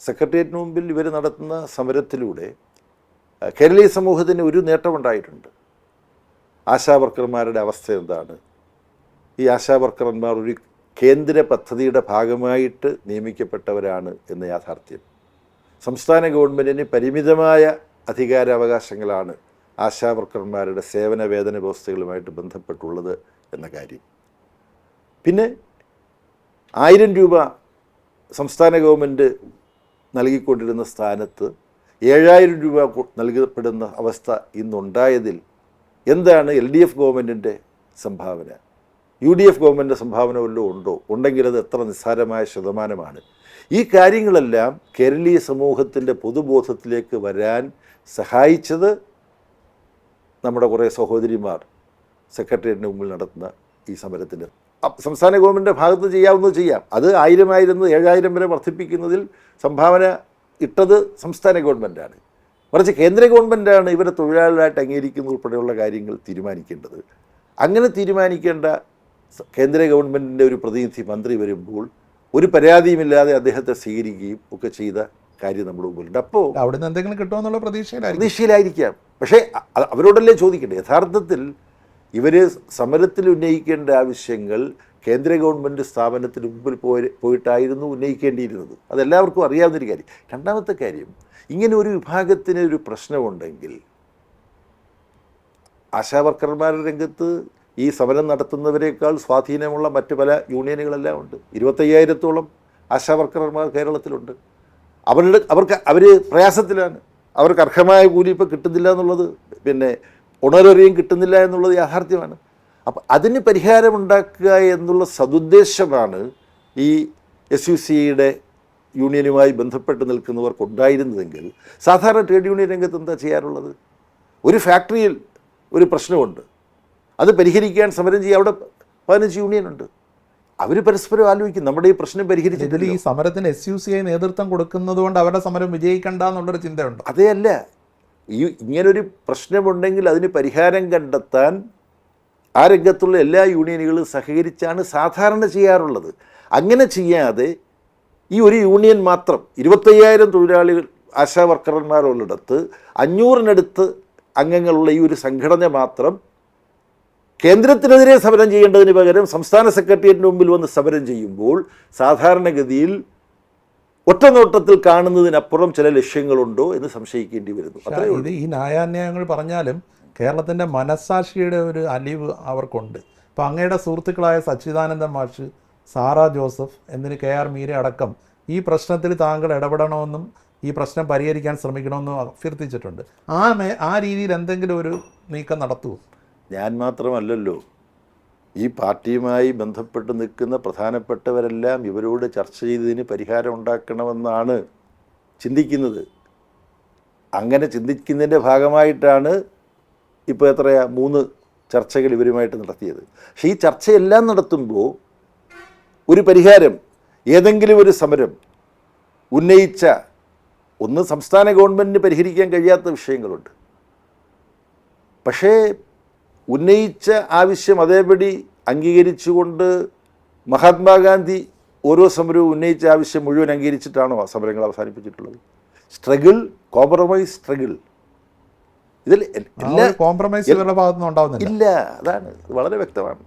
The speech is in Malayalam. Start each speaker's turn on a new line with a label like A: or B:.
A: സെക്രട്ടേറിയറ്റിന് മുമ്പിൽ ഇവർ നടത്തുന്ന സമരത്തിലൂടെ കേരളീയ സമൂഹത്തിന് ഒരു നേട്ടമുണ്ടായിട്ടുണ്ട്. ആശാവർക്കർമാരുടെ അവസ്ഥ എന്താണ്? ഈ ആശാവർക്കർമാർ ഒരു കേന്ദ്ര പദ്ധതിയുടെ ഭാഗമായിട്ട് നിയമിക്കപ്പെട്ടവരാണ് എന്ന യാഥാർത്ഥ്യം. സംസ്ഥാന ഗവൺമെന്റിന് പരിമിതമായ അധികാരാവകാശങ്ങളാണ് ആശാവർക്കർമാരുടെ സേവന വേതന വ്യവസ്ഥകളുമായിട്ട് ബന്ധപ്പെട്ടുള്ളത് എന്ന കാര്യം. പിന്നെ ആയിരം രൂപ സംസ്ഥാന ഗവൺമെന്റ് നൽകിക്കൊണ്ടിരുന്ന സ്ഥാനത്ത് ഏഴായിരം രൂപ നൽകപ്പെടുന്ന അവസ്ഥ ഇന്നുണ്ടായതിൽ എന്താണ് എൽ ഡി എഫ് ഗവൺമെന്റിന്റെ സംഭാവന? യു ഡി എഫ് ഗവൺമെന്റിന്റെ സംഭാവന വല്ലതും ഉണ്ടോ? ഉണ്ടെങ്കിൽ അത് എത്ര നിസ്സാരമായ ശതമാനമാണ്? ഈ കാര്യങ്ങളെല്ലാം കേരളീയ സമൂഹത്തിന്റെ പൊതുബോധത്തിലേക്ക് വരാൻ സഹായിച്ചത് നമ്മുടെ കുറേ സഹോദരിമാർ സെക്രട്ടേറിയറ്റിന് മുമ്പിൽ നടത്തുന്ന ഈ സമരത്തിന്റെ സംസ്ഥാന ഗവൺമെന്റിന്റെ ഭാഗത്ത് ചെയ്യാവുന്നത് ചെയ്യാം. അത് ആയിരം ആയിരുന്നത് ഏഴായിരം വരെ വർദ്ധിപ്പിക്കുന്നതിൽ സംഭാവന ഇട്ടത് സംസ്ഥാന ഗവൺമെന്റാണ് മറിച്ച് കേന്ദ്ര ഗവൺമെന്റാണ് ഇവരെ തൊഴിലാളികളായിട്ട് അംഗീകരിക്കുന്ന ഉൾപ്പെടെയുള്ള കാര്യങ്ങൾ തീരുമാനിക്കേണ്ടത്. അങ്ങനെ തീരുമാനിക്കേണ്ട കേന്ദ്ര ഗവൺമെന്റിന്റെ ഒരു പ്രതിനിധി മന്ത്രി വരുമ്പോൾ ഒരു പരാതിയുമില്ലാതെ അദ്ദേഹത്തെ സ്വീകരിക്കുകയും ഒക്കെ ചെയ്ത കാര്യം നമ്മുടെ മുമ്പിലുണ്ട്. അപ്പോൾ
B: അവിടെ നിന്ന് എന്തെങ്കിലും കിട്ടുമെന്നുള്ള പ്രതീക്ഷയിലായിരിക്കും.
A: പ്രതീക്ഷയിലായിരിക്കാം. പക്ഷേ അവരോടല്ലേ ചോദിക്കേണ്ടത് യഥാർത്ഥത്തിൽ ഇവർ സമരത്തിൽ ഉന്നയിക്കേണ്ട ആവശ്യങ്ങൾ കേന്ദ്ര ഗവൺമെന്റ് സ്ഥാപനത്തിന് മുമ്പിൽ പോയി പോയിട്ടായിരുന്നു ഉന്നയിക്കേണ്ടിയിരുന്നത്. അതെല്ലാവർക്കും അറിയാവുന്നൊരു കാര്യം. രണ്ടാമത്തെ കാര്യം ഇങ്ങനെ ഒരു വിഭാഗത്തിന് ഒരു പ്രശ്നമുണ്ടെങ്കിൽ ആശാവർക്കർമാരുടെ രംഗത്ത് ഈ സമരം നടത്തുന്നവരെക്കാൾ സ്വാധീനമുള്ള മറ്റു പല യൂണിയനുകളെല്ലാം ഉണ്ട്. ഇരുപത്തയ്യായിരത്തോളം ആശാവർക്കർമാർ കേരളത്തിലുണ്ട്. അവരുടെ അവർക്ക് അവർ പ്രയാസത്തിലാണ്. അവർക്ക് അർഹമായ കൂലി ഇപ്പോൾ കിട്ടുന്നില്ല എന്നുള്ളത് പിന്നെ ഉണരറിയും കിട്ടുന്നില്ല എന്നുള്ളത് യാഥാർത്ഥ്യമാണ്. അപ്പം അതിന് പരിഹാരമുണ്ടാക്കുക എന്നുള്ള സതുദ്ദേശമാണ് ഈ എസ് യു സിയുടെ യൂണിയനുമായി ബന്ധപ്പെട്ട് നിൽക്കുന്നവർക്കുണ്ടായിരുന്നതെങ്കിൽ സാധാരണ ട്രേഡ് യൂണിയൻ രംഗത്ത് എന്താ ചെയ്യാറുള്ളത്? ഒരു ഫാക്ടറിയിൽ ഒരു പ്രശ്നമുണ്ട്. അത് പരിഹരിക്കാൻ സമരം ചെയ്യുക. അവിടെ പതിനഞ്ച് യൂണിയനുണ്ട് അവർ പരസ്പരം ആലോചിക്കും. നമ്മുടെ ഈ പ്രശ്നം പരിഹരിച്ചിട്ടില്ല
B: ഈ സമരത്തിന് എസ് യു സി ഐ നേതൃത്വം കൊടുക്കുന്നതുകൊണ്ട് അവരുടെ സമരം വിജയിക്കണ്ട എന്നുള്ളൊരു ചിന്തയുണ്ട്.
A: അതേ അല്ല. ഈ ഇങ്ങനൊരു പ്രശ്നമുണ്ടെങ്കിൽ അതിന് പരിഹാരം കണ്ടെത്താൻ ആ രംഗത്തുള്ള എല്ലാ യൂണിയനുകളും സഹകരിച്ചാണ് സാധാരണ ചെയ്യാറുള്ളത്. അങ്ങനെ ചെയ്യാതെ ഈ ഒരു യൂണിയൻ മാത്രം ഇരുപത്തയ്യായിരം തൊഴിലാളികൾ ആശാ വർക്കർമാരുള്ളിടത്ത് അഞ്ഞൂറിനടുത്ത് അംഗങ്ങളുള്ള ഈ ഒരു സംഘടന മാത്രം കേന്ദ്രത്തിനെതിരെ സമരം ചെയ്യേണ്ടതിന് പകരം സംസ്ഥാന സെക്രട്ടേറിയറ്റിന് മുമ്പിൽ വന്ന് സമരം ചെയ്യുമ്പോൾ സാധാരണഗതിയിൽ ഒറ്റനോട്ടത്തിൽ കാണുന്നതിനപ്പുറം ചില ലക്ഷ്യങ്ങളുണ്ടോ എന്ന് സംശയിക്കേണ്ടി വരുന്നു.
B: ഇത് ഈ ന്യായാന്യായങ്ങൾ പറഞ്ഞാലും കേരളത്തിന്റെ മനസ്സാക്ഷിയുടെ ഒരു അലിവ് അവർക്കുണ്ട്. ഇപ്പം അങ്ങയുടെ സുഹൃത്തുക്കളായ സച്ചിദാനന്ദ മാഷ് സാറ ജോസഫ് എന്നിന് കെ ആർ മീര അടക്കം ഈ പ്രശ്നത്തിൽ താങ്കൾ ഇടപെടണമെന്നും ഈ പ്രശ്നം പരിഹരിക്കാൻ ശ്രമിക്കണമെന്നും അഭ്യർത്ഥിച്ചിട്ടുണ്ട്. ആ ആ രീതിയിൽ എന്തെങ്കിലും ഒരു നീക്കം നടത്തുമോ
A: ഞാൻ മാത്രമല്ലല്ലോ. ഈ പാർട്ടിയുമായി ബന്ധപ്പെട്ട് നിൽക്കുന്ന പ്രധാനപ്പെട്ടവരെല്ലാം ഇവരോട് ചർച്ച ചെയ്തതിന് പരിഹാരം ഉണ്ടാക്കണമെന്നാണ് ചിന്തിക്കുന്നത്. അങ്ങനെ ചിന്തിക്കുന്നതിന്റെ ഭാഗമായിട്ടാണ് ഇപ്പോൾ എത്രയാ മൂന്ന് ചർച്ചകൾ ഇവരുമായിട്ട് നടത്തിയത്. പക്ഷേ ഈ ചർച്ചയെല്ലാം നടത്തുമ്പോൾ ഒരു പരിഹാരം ഏതെങ്കിലും ഒരു സമരം ഉന്നയിച്ച ഒന്ന് സംസ്ഥാന ഗവൺമെന്റിന് പരിഹരിക്കാൻ കഴിയാത്ത വിഷയങ്ങളുണ്ട്. പക്ഷേ ഉന്നയിച്ച ആവശ്യം അതേപടി അംഗീകരിച്ചുകൊണ്ട് മഹാത്മാഗാന്ധി ഓരോ സമരവും ഉന്നയിച്ച ആവശ്യം മുഴുവൻ അംഗീകരിച്ചിട്ടാണോ ആ സമരങ്ങൾ അവസാനിപ്പിച്ചിട്ടുള്ളത്? സ്ട്രഗിൾ കോംപ്രമൈസ് സ്ട്രഗിൾ ഇതിൽ എല്ലാ
B: കോംപ്രമൈസ്
A: ഇല്ല അതാണ്. വളരെ വ്യക്തമാണ്.